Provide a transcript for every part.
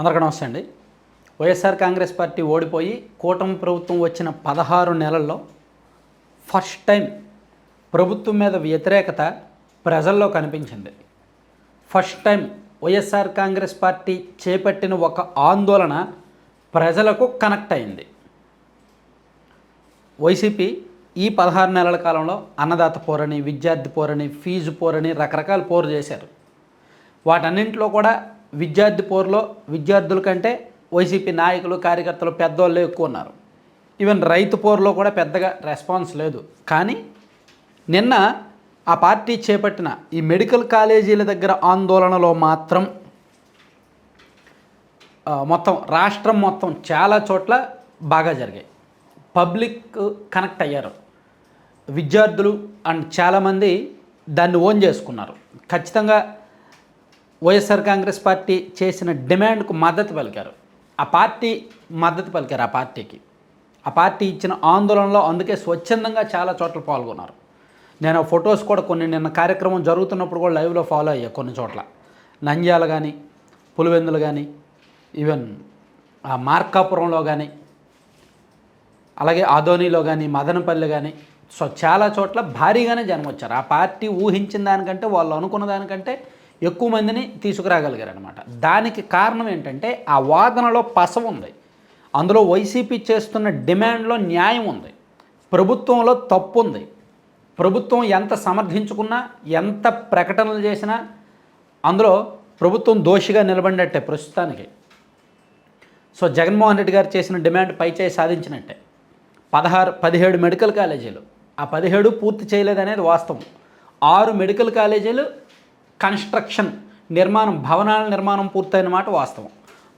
అందరికీ నమస్తే అండి. వైఎస్ఆర్ కాంగ్రెస్ పార్టీ ఓడిపోయి కూటమి ప్రభుత్వం వచ్చిన పదహారు నెలల్లో ఫస్ట్ టైం ప్రభుత్వం మీద వ్యతిరేకత ప్రజల్లో కనిపించింది. First time YSR Congress party చేపట్టిన ఒక ఆందోళన ప్రజలకు కనెక్ట్ అయింది. వైసీపీ ఈ పదహారు నెలల కాలంలో అన్నదాత పోరని విద్యార్థి పోరని ఫీజు పోరని రకరకాల పోరు చేశారు. వాటన్నింటిలో కూడా విద్యార్థి పోరులో విద్యార్థుల కంటే వైసీపీ నాయకులు కార్యకర్తలు పెద్దవాళ్ళే ఎక్కువ ఉన్నారు. ఈవెన్ రైతు పోరులో కూడా పెద్దగా రెస్పాన్స్ లేదు. కానీ నిన్న ఆ పార్టీ చేపట్టిన ఈ మెడికల్ కాలేజీల దగ్గర ఆందోళనలో మాత్రం మొత్తం రాష్ట్రం మొత్తం చాలా చోట్ల బాగా జరిగాయి. పబ్లిక్ కనెక్ట్ అయ్యారు. విద్యార్థులు అండ్ చాలామంది దాన్ని ఓన్ చేసుకున్నారు. ఖచ్చితంగా వైఎస్ఆర్ కాంగ్రెస్ పార్టీ చేసిన డిమాండ్కు మద్దతు పలికారు. ఆ పార్టీ మద్దతు పలికారు ఆ పార్టీకి. ఆ పార్టీ ఇచ్చిన ఆందోళనలో అందుకే స్వచ్ఛందంగా చాలా చోట్ల పాల్గొన్నారు. నేను ఆ ఫొటోస్ కూడా కొన్ని నిన్న కార్యక్రమం జరుగుతున్నప్పుడు కూడా లైవ్లో ఫాలో అయ్యా కొన్ని చోట్ల. నంద్యాల కానీ పులివెందులు కానీ ఈవెన్ ఆ మార్కాపురంలో కానీ అలాగే ఆదోనిలో కానీ మదనపల్లి కానీ సో చాలా చోట్ల భారీగానే జనం వచ్చారు. ఆ పార్టీ ఊహించిన దానికంటే వాళ్ళు అనుకున్న దానికంటే ఎక్కువ మందిని తీసుకురాగలిగారు అనమాట దానికి కారణం ఏంటంటే ఆ వాదనలో పస ఉంది. అందులో వైసీపీ చేస్తున్న డిమాండ్లో న్యాయం ఉంది. ప్రభుత్వంలో తప్పు ఉంది. ప్రభుత్వం ఎంత సమర్థించుకున్నా ఎంత ప్రకటనలు చేసినా అందులో ప్రభుత్వం దోషిగా నిలబడినట్టే ప్రస్తుతానికి. సో జగన్మోహన్ రెడ్డి గారు చేసిన డిమాండ్ పైచేయి సాధించినట్టే. పదహారు పదిహేడు మెడికల్ కాలేజీలు. ఆ పదిహేడు పూర్తి చేయలేదనేది వాస్తవం. ఆరు మెడికల్ కాలేజీలు కన్స్ట్రక్షన్ నిర్మాణం భవనాల నిర్మాణం పూర్తయిన మాట వాస్తవం.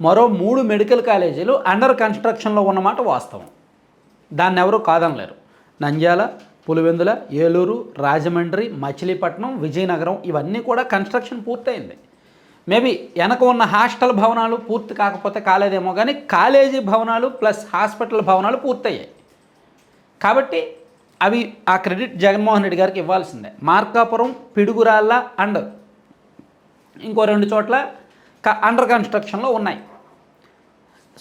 మరో మూడు మెడికల్ కాలేజీలు అండర్ కన్స్ట్రక్షన్లో ఉన్నమాట వాస్తవం. దాన్ని ఎవరు కాదనలేరు. నంద్యాల పులివెందుల ఏలూరు రాజమండ్రి మచిలీపట్నం విజయనగరం ఇవన్నీ కూడా కన్స్ట్రక్షన్ పూర్తయింది. మేబీ వెనక ఉన్న హాస్టల్ భవనాలు పూర్తి కాకపోతే కాలేదేమో కానీ కాలేజీ భవనాలు ప్లస్ హాస్పిటల్ భవనాలు పూర్తయ్యాయి. కాబట్టి అవి ఆ క్రెడిట్ జగన్మోహన్ రెడ్డి గారికి ఇవ్వాల్సిందే. మార్కాపురం పిడుగురాళ్ళ అండ్ ఇంకో రెండు చోట్ల క- అండర్ కన్స్ట్రక్షన్లో ఉన్నాయి.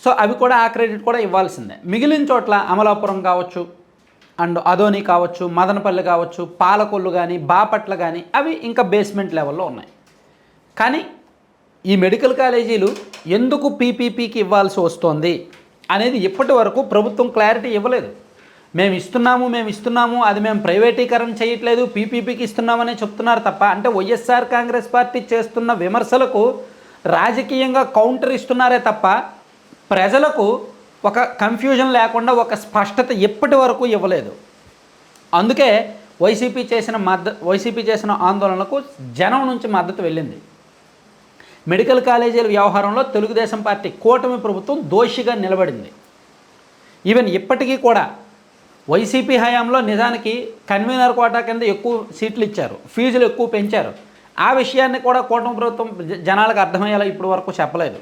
సో అవి కూడా ఆ క్రెడిట్ కూడా ఇవ్వాల్సిందే. మిగిలిన చోట్ల అమలాపురం కావచ్చు అండ్ అదోని కావచ్చు మదనపల్లి కావచ్చు పాలకొల్లు కానీ బాపట్ల కానీ అవి ఇంకా బేస్మెంట్ లెవెల్లో ఉన్నాయి. కానీ ఈ మెడికల్ కాలేజీలు ఎందుకు పీపీపీకి ఇవ్వాల్సి వస్తోంది అనేది ఇప్పటి వరకు ప్రభుత్వం క్లారిటీ ఇవ్వలేదు. మేము ఇస్తున్నాము మేము ఇస్తున్నాము అది మేము ప్రైవేటీకరణ చేయట్లేదు పీపీపీకి ఇస్తున్నామని చెప్తున్నారు తప్ప అంటే వైఎస్ఆర్ కాంగ్రెస్ పార్టీ చేస్తున్న విమర్శలకు రాజకీయంగా కౌంటర్ ఇస్తున్నారే తప్ప ప్రజలకు ఒక కన్ఫ్యూజన్ లేకుండా ఒక స్పష్టత ఇప్పటి వరకు ఇవ్వలేదు. అందుకే వైసీపీ చేసిన మద్ద వైసీపీ చేసిన ఆందోళనలకు జనం నుంచి మద్దతు వెళ్ళింది. మెడికల్ కాలేజీల వ్యవహారంలో తెలుగుదేశం పార్టీ కూటమి ప్రభుత్వం దోషిగా నిలబడింది. ఈవెన్ ఇప్పటికీ కూడా వైసీపీ హయాంలో నిజానికి కన్వీనర్ కోటా కింద ఎక్కువ సీట్లు ఇచ్చారు ఫీజులు ఎక్కువ పెంచారు. ఆ విషయాన్ని కూడా కూటమి ప్రభుత్వం జ- జనాలకు అర్థమయ్యేలా ఇప్పటి వరకు చెప్పలేదు.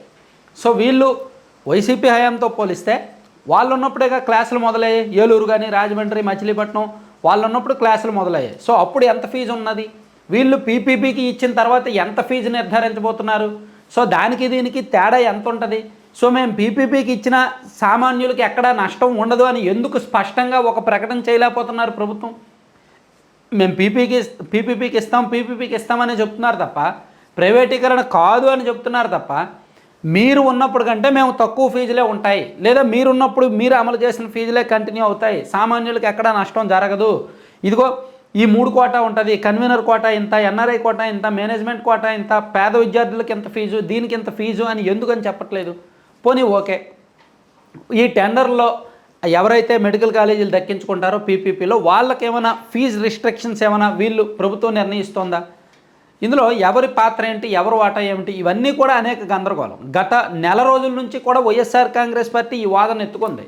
సో వీళ్ళు వైసీపీ హయాంతో పోలిస్తే వాళ్ళు ఉన్నప్పుడేగా క్లాసులు మొదలయ్యాయి. ఏలూరు కానీ రాజమండ్రి మచిలీపట్నం వాళ్ళు ఉన్నప్పుడు క్లాసులు మొదలయ్యాయి. సో అప్పుడు ఎంత ఫీజు ఉన్నది? వీళ్ళు పీపీపీకి ఇచ్చిన తర్వాత ఎంత ఫీజు నిర్ధారించబోతున్నారు? సో దానికి దీనికి తేడా ఎంత ఉంటుంది సో మేము పీపీపీకి ఇచ్చిన సామాన్యులకి ఎక్కడా నష్టం ఉండదు అని ఎందుకు స్పష్టంగా ఒక ప్రకటన చేయలేకపోతున్నారు ప్రభుత్వం? మేము పీపీకి పీపీపీకి ఇస్తాం పీపీపీకి ఇస్తామని చెప్తున్నారు తప్ప ప్రైవేటీకరణ కాదు అని చెప్తున్నారు తప్ప మీరు ఉన్నప్పుడు కంటే మేము తక్కువ ఫీజులే ఉంటాయి. లేదా మీరు ఉన్నప్పుడు మీరు అమలు చేసిన ఫీజులే కంటిన్యూ అవుతాయి. సామాన్యులకు ఎక్కడా నష్టం జరగదు. ఇదిగో ఈ మూడు కోటా ఉంటుంది. కన్వీనర్ కోటా ఇంత ఎన్ఆర్ఐ కోటా ఇంత మేనేజ్మెంట్ కోటా ఇంత పేద విద్యార్థులకు ఇంత ఫీజు దీనికి ఇంత ఫీజు అని ఎందుకని చెప్పట్లేదు? పోనీ ఓకే. ఈ టెండర్లో ఎవరైతే మెడికల్ కాలేజీలు దక్కించుకుంటారో పీపీపీలో వాళ్ళకి ఏమైనా ఫీజు రిస్ట్రిక్షన్స్ ఏమైనా వీళ్ళు ప్రభుత్వం నిర్ణయిస్తోందా? ఇందులో ఎవరి పాత్ర ఏంటి ఎవరు వాటా ఏమిటి ఇవన్నీ కూడా అనేక గందరగోళం. గత నెల రోజుల నుంచి కూడా వైఎస్ఆర్ కాంగ్రెస్ పార్టీ ఈ వాదన ఎత్తుకుంది.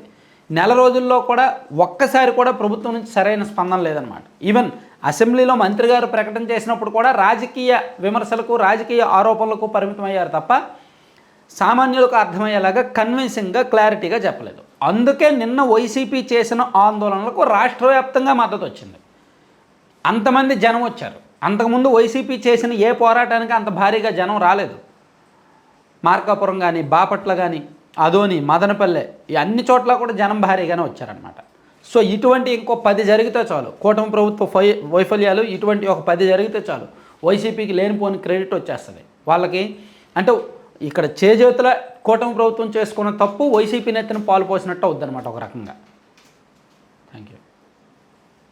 నెల రోజుల్లో కూడా ఒక్కసారి కూడా ప్రభుత్వం నుంచి సరైన స్పందన లేదనమాట ఈవెన్ అసెంబ్లీలో మంత్రి గారు ప్రకటన చేసినప్పుడు కూడా రాజకీయ విమర్శలకు రాజకీయ ఆరోపణలకు పరిమితమయ్యారు తప్ప సామాన్యులకు అర్థమయ్యేలాగా కన్విన్సింగ్గా క్లారిటీగా చెప్పలేదు. అందుకే నిన్న వైసీపీ చేసిన ఆందోళనలకు రాష్ట్ర వ్యాప్తంగా మద్దతు వచ్చింది. అంతమంది జనం వచ్చారు. అంతకుముందు వైసీపీ చేసిన ఏ పోరాటానికి అంత భారీగా జనం రాలేదు. మార్కాపురం కానీ బాపట్ల కానీ అదోని మదనపల్లె ఈ అన్ని చోట్ల కూడా జనం భారీగానే వచ్చారనమాట సో ఇటువంటి ఇంకో పది జరిగితే చాలు. కూటమి ప్రభుత్వ వై వైఫల్యాలు ఇటువంటి ఒక పది జరిగితే చాలు. వైసీపీకి లేనిపోని క్రెడిట్ వచ్చేస్తుంది. వాళ్ళకి అంటే ఇక్కడ చేజేతుల కూటమి ప్రభుత్వం చేసుకున్న తప్పు వైసీపీ నెత్తిన పాలు పోసినట్టు అవుద్దనమాట ఒక రకంగా. Thank you